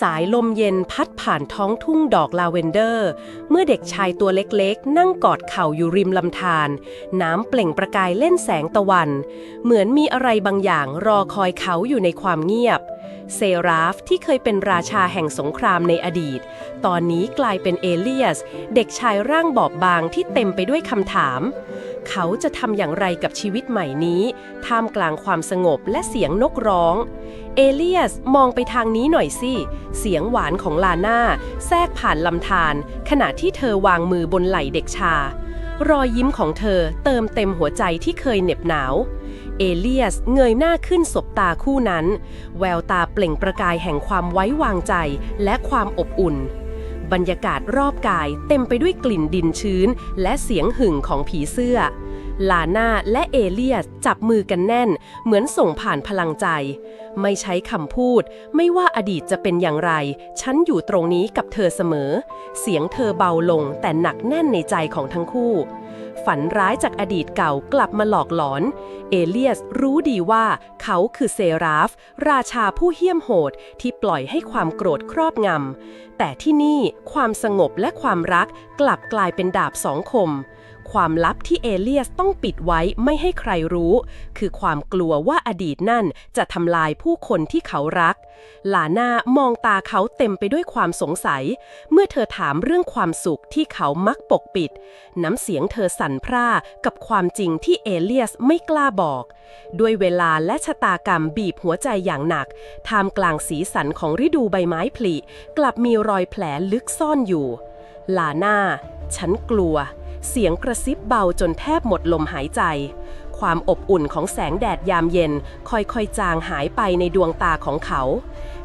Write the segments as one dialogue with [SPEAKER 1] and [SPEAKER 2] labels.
[SPEAKER 1] สายลมเย็นพัดผ่านท้องทุ่งดอกลาเวนเดอร์ เมื่อเด็กชายตัวเล็กๆ นั่งกอดเข่าอยู่ริมลำธารน้ำเปล่งประกายเล่นแสงตะวัน เหมือนมีอะไรบางอย่างรอคอยเขาอยู่ในความเงียบ เซราฟที่เคยเป็นราชาแห่งสงครามในอดีต ตอนนี้กลายเป็นเอเลียส เด็กชายร่างบอบบางที่เต็มไปด้วยคำถาม เขาจะทำอย่างไรกับชีวิตใหม่นี้ ท่ามกลางความสงบและเสียงนกร้อง เอเลียสมองไปทางนี้หน่อยสิ เสียงหวานของลาน่าแทรกผ่านลำธารขณะที่เธอวางมือบนไหล่เด็กชา รอยยิ้มของเธอเติมเต็มหัวใจที่เคยเหน็บหนาว เอเลียสเงยหน้าขึ้นสบตาคู่นั้น แววตาเปล่งประกายแห่งความไว้วางใจและความอบอุ่น บรรยากาศรอบกายเต็มไปด้วยกลิ่นดินชื้น และเสียงหึ่งของผีเสื้อ ลาน่าและเอเลียสจับมือกันแน่น เหมือนส่งผ่านพลังใจ ไม่ใช้คำพูด ไม่ว่าอดีตจะเป็นอย่างไร ฉันอยู่ตรงนี้กับเธอเสมอ เสียงเธอเบาลงแต่หนักแน่นในใจของทั้งคู่ ฝันร้ายจากอดีตเก่ากลับมาหลอกหลอน เอเลียสรู้ดีว่าเขาคือเซราฟ ราชาผู้เหี้ยมโหดที่ปล่อยให้ความโกรธครอบงำแต่ที่นี่ความสงบและความรักกลับกลายเป็นดาบสองคม ความลับที่เอเลียสต้องปิดไว้ไม่ให้ใครรู้ คือความกลัวว่าอดีตนั่นจะทำลายผู้คนที่เขารัก ลาน่ามองตาเขาเต็มไปด้วยความสงสัย เมื่อเธอถามเรื่องความสุขที่เขามักปกปิด น้ำเสียงเธอสั่นพร่ากับความจริงที่เอเลียสไม่กล้าบอก ด้วยเวลาและชะตากรรมบีบหัวใจอย่างหนัก ท่ามกลางสีสันของฤดูใบไม้ผลิ กลับมีรอยแผลลึกซ่อนอยู่ ลาน่า ฉันกลัว เสียงกระซิบเบาจนแทบหมดลมหายใจ ความอบอุ่นของแสงแดดยามเย็น ค่อยๆ จางหายไปในดวงตาของเขา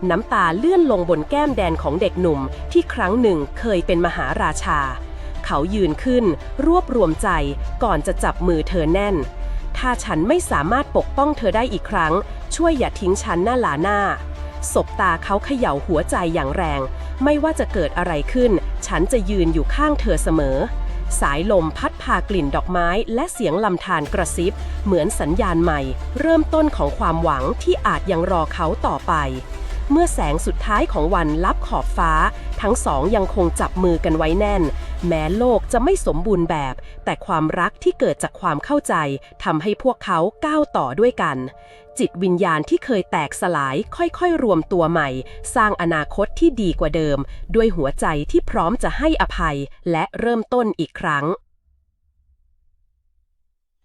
[SPEAKER 1] น้ำตาเลื่อนลงบนแก้มแดนของเด็กหนุ่มที่ครั้งหนึ่งเคยเป็นมหาราชา เขายืนขึ้น รวบรวมใจก่อนจะจับมือเธอแน่น ถ้าฉันไม่สามารถปกป้องเธอได้อีกครั้ง ช่วยอย่าทิ้งฉันหน้าหลาหน้าศบตาเขาเขย่าหัวใจอย่างแรง ไม่ว่าจะเกิดอะไรขึ้น ฉันจะยืนอยู่ข้างเธอเสมอ สายลมพัดพากลิ่นดอกไม้ และเสียงลำธารกระซิบ เหมือนสัญญาณใหม่ เริ่มต้นของความหวังที่อาจยังรอเขาต่อไป เมื่อแสงสุดท้ายของวันลับขอบฟ้า ทั้งสองยังคงจับมือกันไว้แน่น แม้โลกจะไม่สมบูรณ์แบบ แต่ความรักที่เกิดจากความเข้าใจทำให้พวกเขาก้าวต่อด้วยกัน จิตวิญญาณที่เคยแตกสลายค่อยๆ รวมตัวใหม่ สร้างอนาคตที่ดีกว่าเดิม ด้วยหัวใจที่พร้อมจะให้อภัย และเริ่มต้นอีกครั้ง